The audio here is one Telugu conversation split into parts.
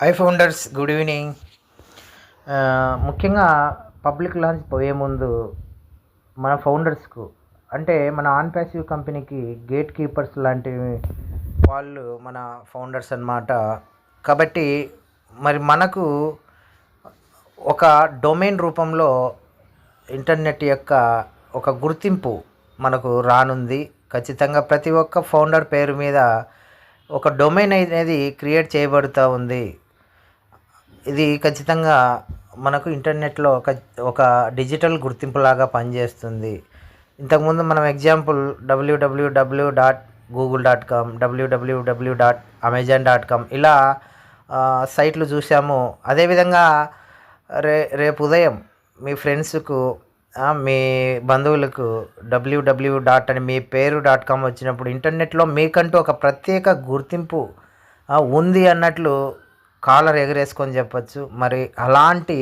హై ఫౌండర్స్ గుడ్ ఈవినింగ్ ముఖ్యంగా పబ్లిక్ లాంచ్ పోయే ముందు మన ఫౌండర్స్కు అంటే మన ఆన్ ప్యాసివ్ కంపెనీకి గేట్ కీపర్స్ లాంటి వాళ్ళు మన ఫౌండర్స్ అన్నమాట. కాబట్టి మరి మనకు ఒక డొమైన్ రూపంలో ఇంటర్నెట్ యొక్క ఒక గుర్తింపు మనకు రానుంది. ఖచ్చితంగా ప్రతి ఒక్క ఫౌండర్ పేరు మీద ఒక డొమైన్ అనేది క్రియేట్ చేయబడుతూ ఉంది. ఇది ఖచ్చితంగా మనకు ఇంటర్నెట్లో ఒక ఒక డిజిటల్ గుర్తింపులాగా పనిచేస్తుంది. ఇంతకుముందు మనం example W W W dot Google dot com W W W dot Amazon dot com ఇలా సైట్లు చూసాము అదేవిధంగా రే రేపు ఉదయం మీ ఫ్రెండ్స్కు మీ బంధువులకు డబ్ల్యూడబ్ల్యూ డాట్ అని మీ పేరు డాట్ కామ్ వచ్చినప్పుడు ఇంటర్నెట్లో మీకంటూ ఒక ప్రత్యేక గుర్తింపు ఉంది అన్నట్లు కాలర్ ఎగరేసుకొని చెప్పచ్చు. మరి అలాంటి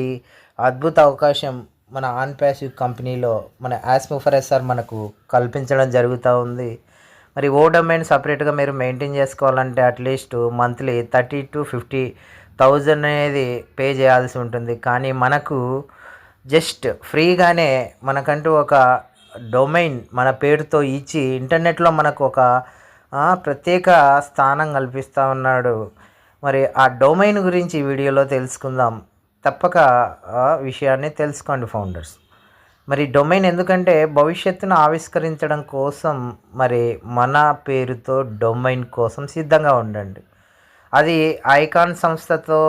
అద్భుత అవకాశం మన ఆన్ ప్యాసివ్ కంపెనీలో మన యాస్ముఫరెస్ మనకు కల్పించడం జరుగుతూ ఉంది. మరి ఓ డొమైన్ సపరేట్గా మీరు మెయింటైన్ చేసుకోవాలంటే at least monthly thirty to fifty thousand అనేది పే చేయాల్సి ఉంటుంది. కానీ మనకు జస్ట్ ఫ్రీగానే మనకంటూ ఒక డొమైన్ మన పేరుతో ఇచ్చి ఇంటర్నెట్లో మనకు ఒక ప్రత్యేక స్థానం కల్పిస్తూ ఉన్నాడు. మరి ఆ డొమైన్ గురించి ఈ వీడియోలో తెలుసుకుందాం. తప్పక విషయాన్ని తెలుసుకోండి ఫౌండర్స్. మరి డొమైన్ ఎందుకంటే భవిష్యత్తును ఆవిష్కరించడం కోసం మరి మన పేరుతో డొమైన్ కోసం సిద్ధంగా ఉండండి. అది ఐకాన్ సంస్థతో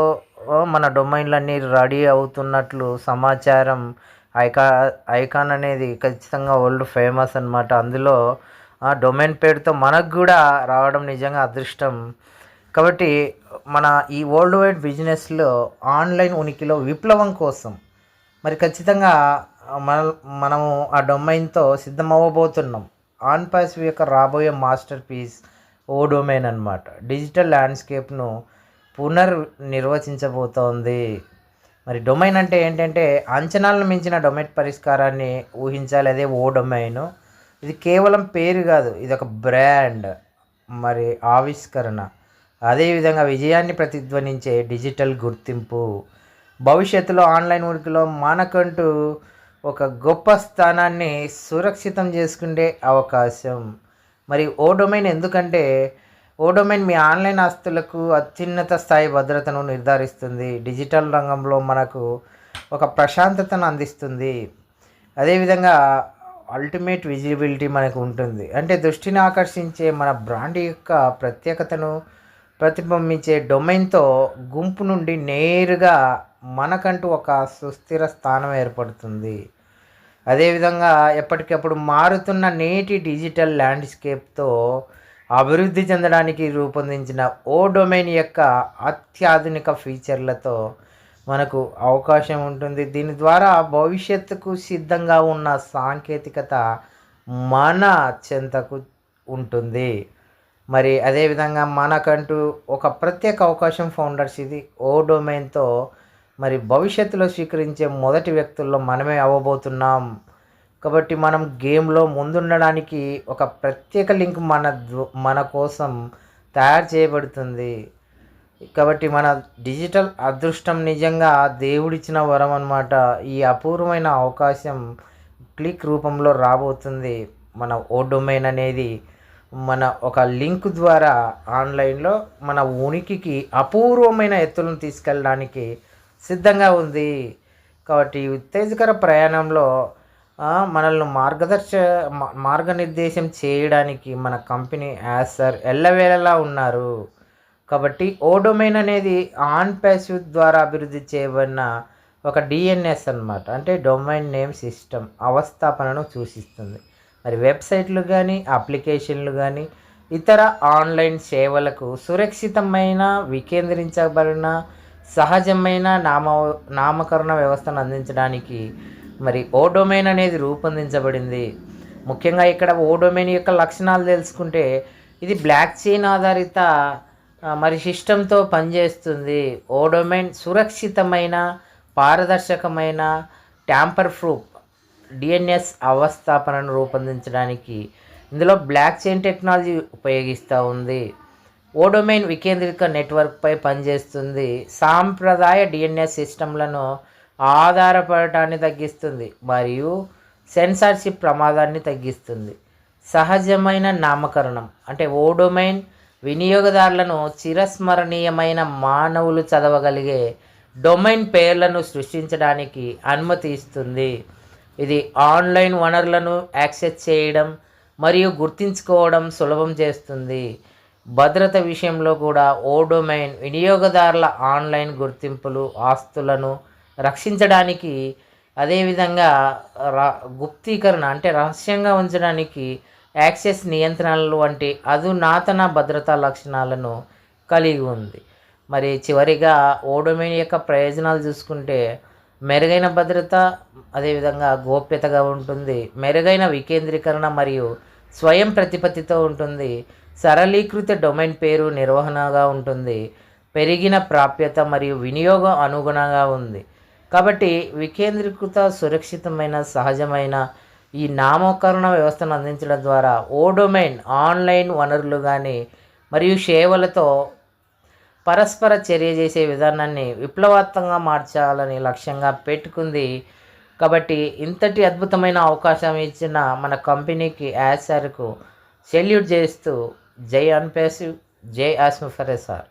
మన డొమైన్లన్నీ రెడీ అవుతున్నట్లు సమాచారం ఐకా ఐకాన్ అనేది ఖచ్చితంగా వరల్డ్ ఫేమస్ అనమాట అందులో ఆ డొమైన్ పేరుతో మనకు కూడా రావడం నిజంగా అదృష్టం. కాబట్టి మన ఈ వరల్డ్ వైడ్ బిజినెస్లో ఆన్లైన్ ఉనికిలో విప్లవం కోసం మరి ఖచ్చితంగా మన మనము ఆ డొమైన్తో సిద్ధమవ్వబోతున్నాం. ఆన్ పాసివ్ యొక్క రాబోయే మాస్టర్ పీస్ ఓ డొమైన్ అన్నమాట. డిజిటల్ ల్యాండ్స్కేప్ను పునర్ నిర్వచించబోతోంది మరి డొమైన్ అంటే ఏంటంటే అంచనాలను మించిన డొమైన్ పరిష్కారాన్ని ఊహించాలి. అదే ఓ డొమైన్ ఇది కేవలం పేరు కాదు. ఇది ఒక బ్రాండ్ మరి ఆవిష్కరణ. అదేవిధంగా విజయాన్ని ప్రతిధ్వనించే డిజిటల్ గుర్తింపు. భవిష్యత్తులో ఆన్లైన్ ఉనికిలో మనకంటూ ఒక గొప్ప స్థానాన్ని సురక్షితం చేసుకునే అవకాశం. మరి ఓ డొమైన్ ఎందుకంటే ఓ డొమైన్ మీ ఆన్లైన్ ఆస్తులకు అత్యున్నత స్థాయి భద్రతను నిర్ధారిస్తుంది. డిజిటల్ రంగంలో మనకు ఒక ప్రశాంతతను అందిస్తుంది. అదేవిధంగా అల్టిమేట్ విజిబిలిటీ మనకు ఉంటుంది. అంటే దృష్టిని ఆకర్షించే మన బ్రాండ్ యొక్క ప్రత్యేకతను ప్రతిబింబించే డొమైన్తో గుంపు నుండి నేరుగా మనకంటూ ఒక సుస్థిర స్థానం ఏర్పడుతుంది. అదేవిధంగా ఎప్పటికప్పుడు మారుతున్న నేటి డిజిటల్ ల్యాండ్స్కేప్తో అభివృద్ధి చెందడానికి రూపొందించిన ఓ డొమైన్ యొక్క అత్యాధునిక ఫీచర్లతో మనకు అవకాశం ఉంటుంది. దీని ద్వారా భవిష్యత్తుకు సిద్ధంగా ఉన్న సాంకేతికత మన చెంతకు ఉంటుంది. మరి అదేవిధంగా మనకంటూ ఒక ప్రత్యేక అవకాశం ఫౌండర్స్ ఇది. ఓ డొమైన్తో మరి భవిష్యత్తులో స్వీకరించే మొదటి వ్యక్తుల్లో మనమే అవ్వబోతున్నాం. కాబట్టి మనం గేమ్లో ముందుండడానికి ఒక ప్రత్యేక లింక్ మన మన కోసం తయారు చేయబడుతుంది. కాబట్టి మన డిజిటల్ అదృష్టం నిజంగా దేవుడిచ్చిన వరం అనమాట ఈ అపూర్వమైన అవకాశం క్లిక్ రూపంలో రాబోతుంది. మన ఓ డొమైన్ అనేది మన ఒక లింక్ ద్వారా ఆన్లైన్లో మన ఉనికికి అపూర్వమైన ఎత్తులను తీసుకెళ్ళడానికి సిద్ధంగా ఉంది. కాబట్టి ఉత్తేజకర ప్రయాణంలో మనల్ని మార్గదర్శ మార్గనిర్దేశం చేయడానికి మన కంపెనీ యాసర్ ఎల్లవేళలా ఉన్నారు. కాబట్టి ఓడొమైన్ అనేది ఆన్ ప్యాసివ్ ద్వారా అభివృద్ధి చేయబడిన ఒక డిఎన్ఎస్ అన్నమాట. అంటే డొమైన్ నేమ్ సిస్టమ్ అవస్థాపనను సూచిస్తుంది. మరి వెబ్సైట్లు కానీ అప్లికేషన్లు కానీ ఇతర ఆన్లైన్ సేవలకు సురక్షితమైన వికేంద్రించబడిన సహజమైన నామ నామకరణ వ్యవస్థను అందించడానికి మరి ఓడొమైన్ అనేది రూపొందించబడింది. ముఖ్యంగా ఇక్కడ ఓడొమైన్ యొక్క లక్షణాలు తెలుసుకుంటే ఇది బ్లాక్ చైన్ ఆధారిత మరి సిస్టంతో పనిచేస్తుంది. ఓడొమైన్ సురక్షితమైన పారదర్శకమైన ట్యాంపర్ ప్రూఫ్ డిఎన్ఎస్ అవస్థాపనను రూపొందించడానికి ఇందులో బ్లాక్ చైన్ టెక్నాలజీ ఉపయోగిస్తూ ఉంది. ఓడోమైన్ వికేంద్రిక నెట్వర్క్పై పనిచేస్తుంది. సాంప్రదాయ డిఎన్ఎస్ సిస్టమ్లను ఆధారపడటాన్ని తగ్గిస్తుంది మరియు సెన్సార్షిప్ ప్రమాదాన్ని తగ్గిస్తుంది. సహజమైన నామకరణం అంటే ఓడోమైన్ వినియోగదారులను చిరస్మరణీయమైన మానవులు చదవగలిగే డొమైన్ పేర్లను సృష్టించడానికి అనుమతి ఇస్తుంది ఇది ఆన్లైన్ వనరులను యాక్సెస్ చేయడం మరియు గుర్తించుకోవడం సులభం చేస్తుంది. భద్రత విషయంలో కూడా ఓడొమైన్ వినియోగదారుల ఆన్లైన్ గుర్తింపులు ఆస్తులను రక్షించడానికి అదేవిధంగా రా గుప్తీకరణ అంటే రహస్యంగా ఉంచడానికి యాక్సెస్ నియంత్రణలు వంటి అధునాతన భద్రతా లక్షణాలను కలిగి ఉంది. మరి చివరిగా ఓడొమైన్ యొక్క ప్రయోజనాలు చూసుకుంటే మెరుగైన భద్రత అదేవిధంగా గోప్యతగా ఉంటుంది. మెరుగైన వికేంద్రీకరణ మరియు స్వయం ప్రతిపత్తితో ఉంటుంది. సరళీకృత డొమైన్ పేరు నిర్వహణగా ఉంటుంది. పెరిగిన ప్రాప్యత మరియు వినియోగం అనుగుణంగా ఉంది. కాబట్టి వికేంద్రీకృత సురక్షితమైన సహజమైన ఈ నామకరణ వ్యవస్థను అందించడం ద్వారా ఓ డొమైన్ ఆన్లైన్ వనరులు కానీ మరియు సేవలతో పరస్పర చర్య చేసే విధానాన్ని విప్లవాత్మకంగా మార్చాలని లక్ష్యంగా పెట్టుకుంది. కాబట్టి ఇంతటి అద్భుతమైన అవకాశం ఇచ్చిన మన కంపెనీకి యాసర్కు సెల్యూట్ చేస్తూ జై అన్పేసి జై ఆస్మిఫరే సార్.